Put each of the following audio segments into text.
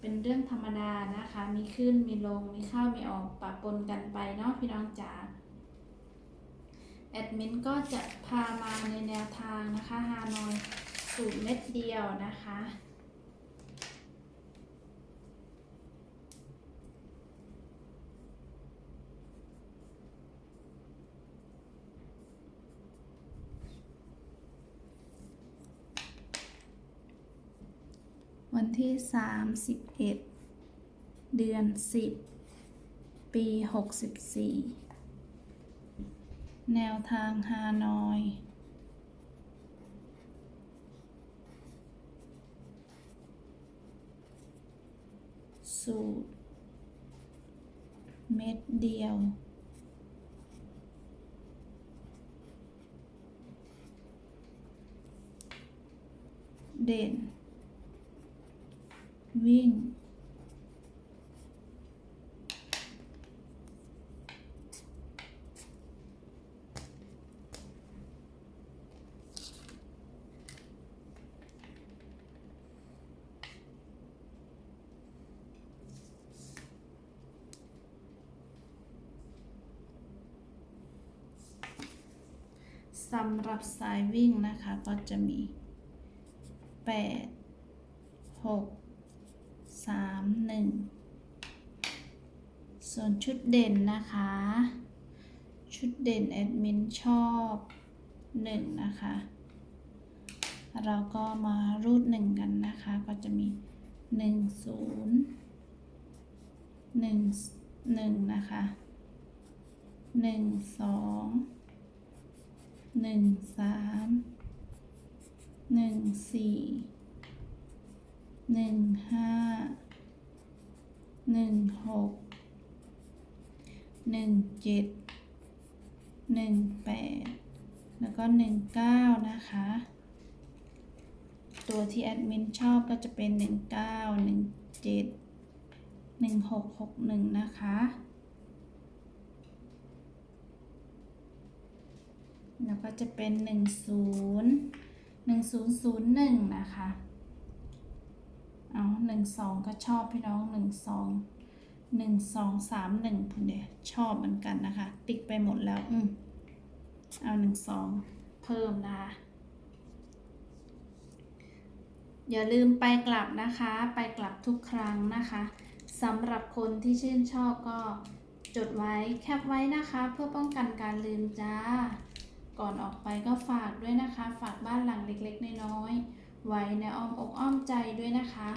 เป็นเรื่องธรรมดานะคะ มีขึ้นมีลง มีเข้ามีออกปะปนกันไปเนาะพี่น้องจ๋าแอดมินก็จะพามาในแนวทางนะคะฮานอยสูตรเม็ดเดียวนะคะ วันที่ 31 เดือน 10 ปี 64 แนวทางฮานอย สูตร เม็ดเดียวเด่น วิ่ง สำหรับสายวิ่งนะคะก็จะมี 8 6 สามหนึ่งส่วนชุดเด่นนะคะ ชุดเด่นแอดมินชอบหนึ่งนะคะ เราก็มารูดหนึ่งกันนะคะ ก็จะมีหนึ่งศูนย์หนึ่งหนึ่งนะคะหนึ่งสองหนึ่งสามหนึ่งสี่หนึ่งห้า หนึ่งหกหนึ่งเจ็ดหนึ่งแปดแล้วก็หนึ่งเก้านะคะ ตัวที่แอดมินชอบก็จะเป็นหนึ่งเก้าหนึ่งเจ็ดหนึ่งหกหกหนึ่งนะคะ แล้วก็จะเป็นหนึ่งศูนย์หนึ่งศูนย์ศูนย์หนึ่งนะคะ เอาหนึ่งสองก็ชอบพี่น้องหนึ่งสองหนึ่งสองสามหนึ่งคุณเดีชอบเหมือนกันนะคะ ติ๊กไปหมดแล้วอืมเอาหนึ่งสองเพิ่มนะคะอย่าลืมไปกลับนะคะ ไปกลับทุกครั้งนะคะสำหรับคนที่ชื่นชอบก็จดไว้แคปไว้นะคะ เพื่อป้องกันการลืมจ้า ก่อนออกไปก็ฝากด้วยนะคะ ฝากบ้านหลังเล็กๆน้อยๆ ไว้ในอ้อมอกอ้อมใจด้วยนะคะ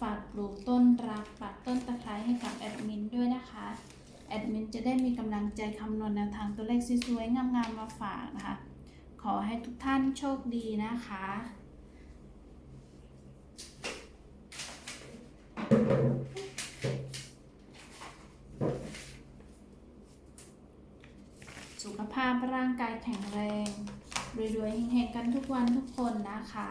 ฝากปลูกต้นรักปักต้นตะไคร้ให้กับแอดมินด้วยนะคะ แอดมินจะได้มีกำลังใจคำนวณแนวทางตัวเลขสวยๆงามๆมาฝากนะคะ ขอให้ทุกท่านโชคดีนะคะสุขภาพร่างกายแข็งแรง รวยๆเฮงๆกันทุกวันทุกคนนะคะ